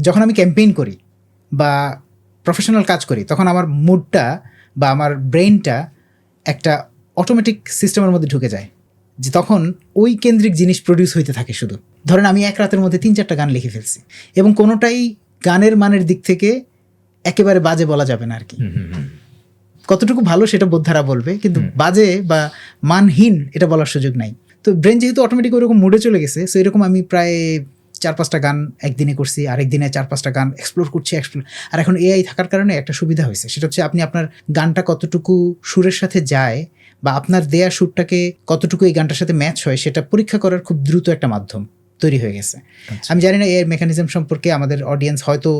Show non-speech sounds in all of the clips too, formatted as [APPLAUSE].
যখন আমি ক্যাম্পেইন করি বা প্রফেশনাল কাজ করি তখন আমার মুডটা বা আমার ব্রেনটা একটা অটোমেটিক সিস্টেমের মধ্যে ঢুকে যায়। যে তখন ওই কেন্দ্রিক জিনিস প্রডিউস হইতে থাকে শুধু। ধরেন আমি এক রাতের মধ্যে তিন চারটা গান লিখে ফেলছি এবং কোনোটাই গানের মানের দিক থেকে একেবারে বাজে বলা যাবে না আর কি কতটুকু ভালো সেটা বোদ্ধারা বলবে কিন্তু বাজে বা মানহীন এটা বলার সুযোগ নাই। তো ব্রেন যেহেতু অটোমেটিক ওরকম মুডে চলে গেছে সো এরকম আমি প্রায় চার পাঁচটা গান একদিনে করছি আরেক দিনে চার পাঁচটা গান এক্সপ্লোর করছি এক্সপ্লোর আর এখন এআই থাকার কারণে একটা সুবিধা হয়েছে। সেটা হচ্ছে আপনি আপনার গানটা কতটুকু সুরের সাথে যায় বা আপনার দেয়া সুরটাকে কতটুকু এই গানটার সাথে ম্যাচ হয় সেটা পরীক্ষা করার খুব দ্রুত একটা মাধ্যম তৈরি হয়ে গেছে। আমি জানি না এর মেকানিজম সম্পর্কে আমাদের অডিয়েন্স হয়তো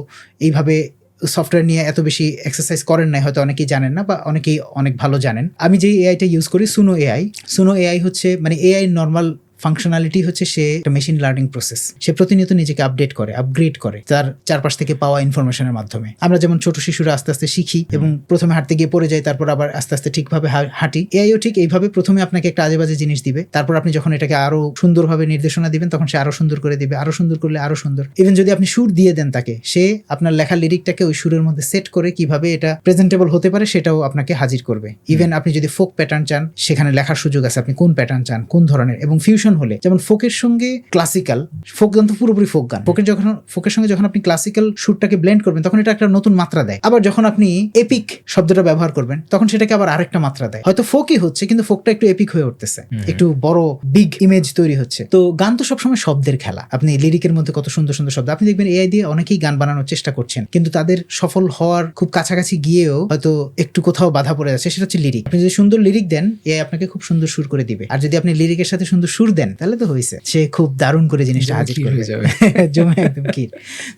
এইভাবে সফটওয়্যার নিয়ে এত বেশি এক্সারসাইজ করেন নাই হয়তো অনেকেই জানেন না বা অনেকেই অনেক ভালো জানেন। আমি যেই এআইটা ইউজ করি সুনো এআই সুনো এআই হচ্ছে মানে এআই নর্মাল ফাংশনালিটি হচ্ছে সে একটা মেশিন লার্নিং প্রসেস সে প্রতিনিয়ত নিজেকে আপডেট করে আপগ্রেড করে তার চারপাশ থেকে পাওয়া ইনফরমেশনের মাধ্যমে। আমরা যেমন ছোট শিশুরা আস্তে আস্তে শিখি এবং প্রথমে হাঁটতে গিয়ে পড়ে যাই তারপর আবার আস্তে আস্তে ঠিকভাবে হাঁটি। এআইও ঠিক এইভাবে প্রথমে আপনাকে একটা আজে বাজে জিনিস দিবে। তারপর আপনি যখন এটাকে আরও সুন্দরভাবে নির্দেশনা দিবেন তখন সে আরও সুন্দর করে দিবে আরও সুন্দর করলে আরও সুন্দর। ইভেন যদি আপনি সুর দিয়ে দেন তাকে সে আপনার লেখা লিরিকটাকে ওই সুরের মধ্যে সেট করে কীভাবে এটা প্রেজেন্টেবল হতে পারে সেটাও আপনাকে হাজির করবে। ইভেন আপনি যদি ফোক প্যাটার্ন চান সেখানে লেখার সুযোগ আছে আপনি কোন প্যাটার্ন চান কোন ধরনের এবং ফিউশন হলে যেমন ফোকের সঙ্গে ক্লাসিক্যাল ফোক গান তো পুরোপুরি ফোক গান। ফোকের যখন ফোকের সঙ্গে যখন আপনি ক্লাসিক্যাল সুরটাকে ব্লেন্ড করবেন তখন এটা একটা নতুন মাত্রা দেয়। আবার যখন আপনি এপিক শব্দটা ব্যবহার করবেন তখন সেটাকে আবার আরেকটা মাত্রা দেয়। হয়তো ফোকই হচ্ছে কিন্তু ফোকটা একটু এপিক হয়ে উঠতেছে। একটু বড় বিগ ইমেজ তৈরি হচ্ছে। তো গান তো সবসময় শব্দের খেলা। আপনি লিরিকের মধ্যে কত সুন্দর সুন্দর শব্দ। আপনি দেখবেন এআই দিয়ে অনেকেই গান বানানোর চেষ্টা করছেন কিন্তু তাদের সফল হওয়ার খুব কাছাকাছি গিয়েও হয়তো একটু কোথাও বাধা পড়ে যাচ্ছে। সেটা হচ্ছে লিরিক আপনি যদি সুন্দর লিরিক দেন এআই আপনাকে খুব সুন্দর সুর করে দিবে। আর যদি আপনি লিরিকের সাথে সুন্দর সুর দেন তাহলে তো হয়েছে। সে খুব দারুণ করে জিনিসটা হাজির হয়ে যাবে। [LAUGHS] জমে একদম ক্ষীর।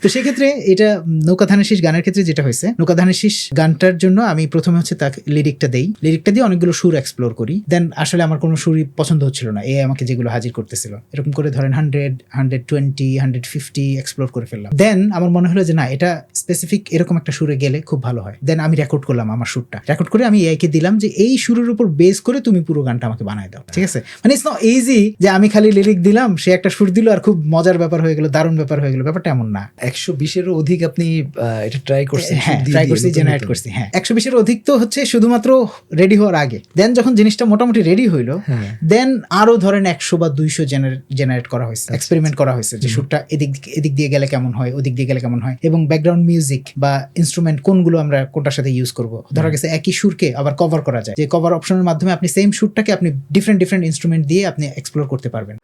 তো সেক্ষেত্রে এটা নৌকা ধানের শীষ গানের ক্ষেত্রে যেটা হয়েছে নৌকা ধানের শীষ গানটার জন্য আমি প্রথমে হচ্ছে তাকে লিরিকটা দেই। লিরিকটা দিয়ে অনেকগুলো সুর এক্সপ্লোর করি। দেন আসলে আমার কোনো সুরই পছন্দ হচ্ছিল না। এ আমাকে যেগুলো হাজির করতেছিল। এরকম করে ধরেন hundred hundred twenty hundred fifty explore করে ফেললাম। দেন আমার মনে হলো যে না এটা স্পেসিফিক এরকম একটা সুরে গেলে খুব ভালো হয়। দেন আমি রেকর্ড করলাম আমার সুরটা। রেকর্ড করে আমি এআইকে দিলাম যে এই সুরের উপর বেস করে তুমি পুরো গানটা আমাকে বানায় দাও। ঠিক আছে? মানে ইটস নট ইজি যে আমি খালি লিরিক দিলাম সে একটা সুর দিল আর খুব মজার ব্যাপার হয়ে গেল দারুণ ব্যাপার হয়ে গেল ব্যাপারটা এমন না। একশো বিশেরও অধিক আপনি এটা ট্রাই করছেন হ্যাঁ ট্রাই করছি জেনারেট করছি হ্যাঁ। একশো বিশের অধিক তো হচ্ছে শুধুমাত্র রেডি হওয়ার আগে। দেন যখন জিনিসটা মোটামুটি রেডি হইল হ্যাঁ। দেন আরও ধরেন একশো বা দুইশো জেনারেট করা হয়েছে এক্সপেরিমেন্ট করা হয়েছে যে সুরটা এদিক এদিক দিয়ে গেলে কেমন হয় ওদিক দিয়ে গেলে কেমন হয় এবং ব্যাকগ্রাউন্ড মিউজিক বা ইনস্ট্রুমেন্ট কোনগুলো আমরা কোনটার সাথে ইউজ করব। ধরা গেছে একই সুরকে আবার কভার করা যায় যে কভার অপশনের মাধ্যমে আপনি সেম সুরটাকে আপনি ডিফারেন্ট ডিফারেন্ট ইনস্ট্রুমেন্ট দিয়ে আপনি এক্সপ্লোর করতে পারবেন।